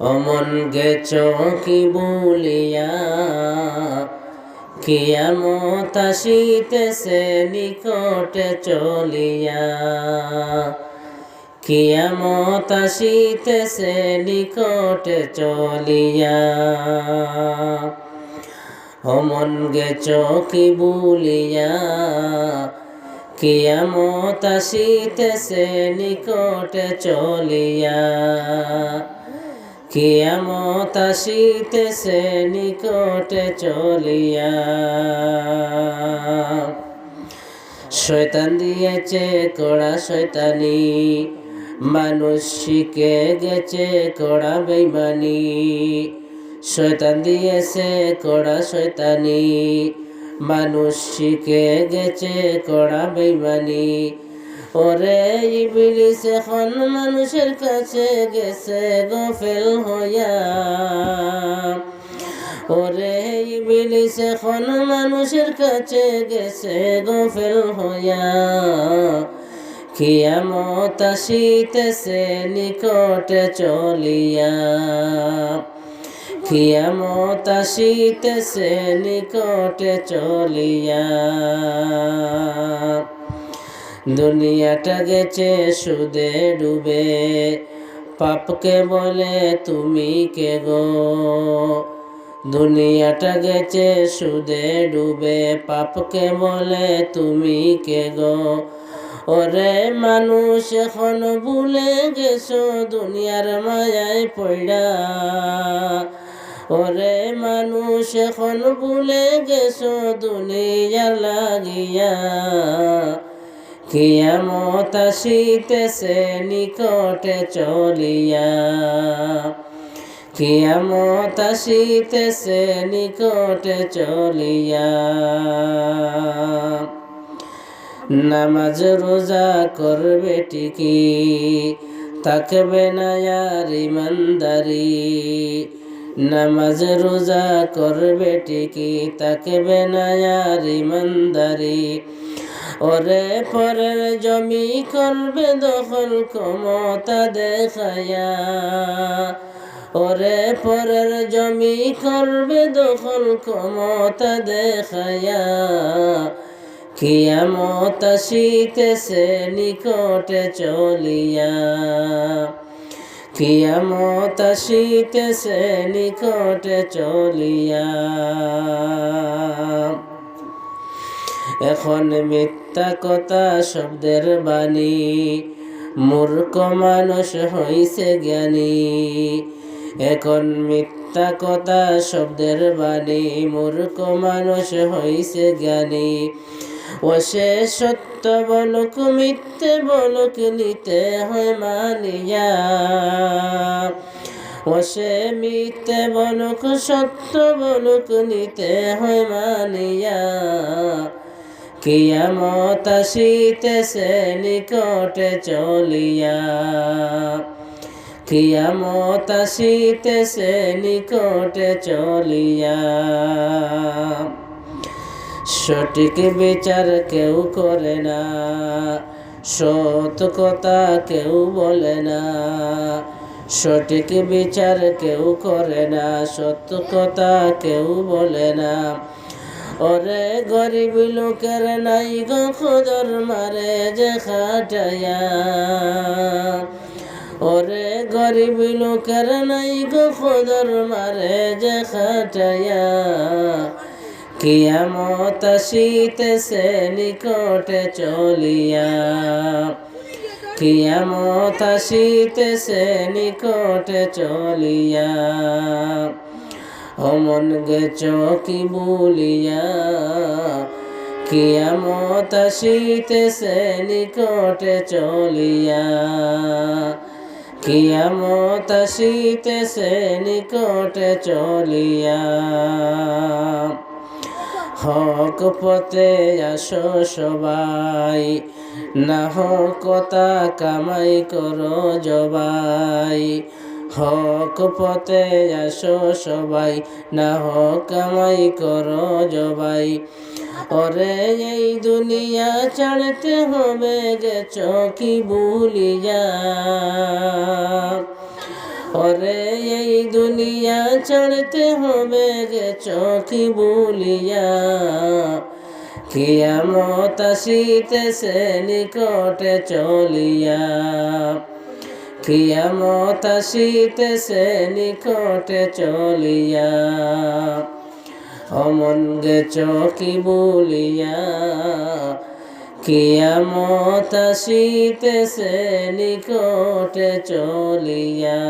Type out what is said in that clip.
অমন গেছ কি বলিয়া কিয়ামত আসিতেছে নিকটে চলিয়া। কিয়ামত আসিতেছে নিকটে চলিয়া। অমন গেছ কি বলিয়া কিয়ামত আসিতেছে নিকটে চলিয়া। কিয়ামত আসিতেছে নিকটে চলিয়া। শয়তান দিয়েছে কড়া শয়তানি মানুষ শিখে গেছে কড়া বেইমানি। শয়তান দিয়েছে কড়া শয়তানি মানুষ শিখে গেছে কড়া বেইমানি। ওরে ইবলিস এখন মানুষের কাছে গেছে গফেল হইয়া। ওরে ইবলিস এখন মানুষের কাছে গেছে গফেল হইয়া। কিয়ামত আসিতেছে নিকটে চলিয়া। কিয়ামত আসিতেছে নিকটে চলিয়া। দুনিয়াটা গেছে সুদে ডুবে। পাপকে বলে তুমি কে গো? দুনিয়াটা গেছে সুদে ডুবে। পাপকে বলে তুমি কে গো? ওরে মানুষ, এখন ভুলে গেছো দুনিয়ার মায়ায় পড়া ওরে মানুষ, এখন ভুলে গেছো দুনিয়ার লাগিয়া। কিয়ামত আসিতেছে নিকটে চলিয়া। কিয়ামত আসিতেছে নিকটে চলিয়া। নামাজ রোজা করবে টিকি থাকবে না আর ইমানদারি। নামাজ রোজা করবে টিকি থাকবে না আর ইমানদারি। ওরে পরের জমি করবে দখল ক্ষমতা দেখায়া। ওরে পরের জমি করবে দখল ক্ষমতা দেখায়া। কিয়ামত আসিতেছে নিকটে চলিয়া। কিয়ামত আসিতেছে নিকটে চলিয়া। এখন মিথ্যা কথা শব্দের বাণী। মূর্খ মানুষ হইছে জ্ঞানী। এখন মিথ্যা কথা শব্দের বাণী। মূর্খ মানুষ হইছে জ্ঞানী। ও সে সত্য বলুক, মিথ্যে বলুক, নিতে হয় মানিয়া। ও সে মিথ্যে বলুক, সত্য বলুক, নিতে হয় মানিয়া। কিয়ামত আসিতেছে নিকটে চলিয়া। কিয়ামত আসিতেছে নিকটে চলিয়া। সঠিক বিচার কেউ করে না সত কথা কেউ বলে না, সঠিক বিচার কেউ করে না সত্য কথা কেউ বলে না। ওরে গরিব লোকের নাই গো খুদর মারে যে খাটাইয়া ওরে গরিব লোকের নাই গো খুদর মারে যে খাটাইয়া কিয়ামত আসিতেছে নিকটে চলিয়া। কিয়ামত আসিতেছে নিকটে চলিয়া। অমন গেছ কি বলিয়া কিয়ামত আসিতেছে নিকটে চলিয়া। কিয়ামত আসিতেছে নিকটে চলিয়া। হক পথে আসো সবাই, না হক কথা কামাই করো জবাই। হক পথে আসো সবাই, না হক কামাই করো জবাই। ওরে এই দুনিয়া ছাড়তে হবে, গেছ কি ভুলিয়া। ওরে এই দুনিয়া ছাড়তে হবে গে চোখি বুলিয়া কিয়ামত আসিতেছে নিকটে চলিয়া। কিয়ামত আসিতেছে নিকটে চলিয়া অমন গে চকি বলিয়া কিয়ামত আসিতেছে নিকটে চলিয়া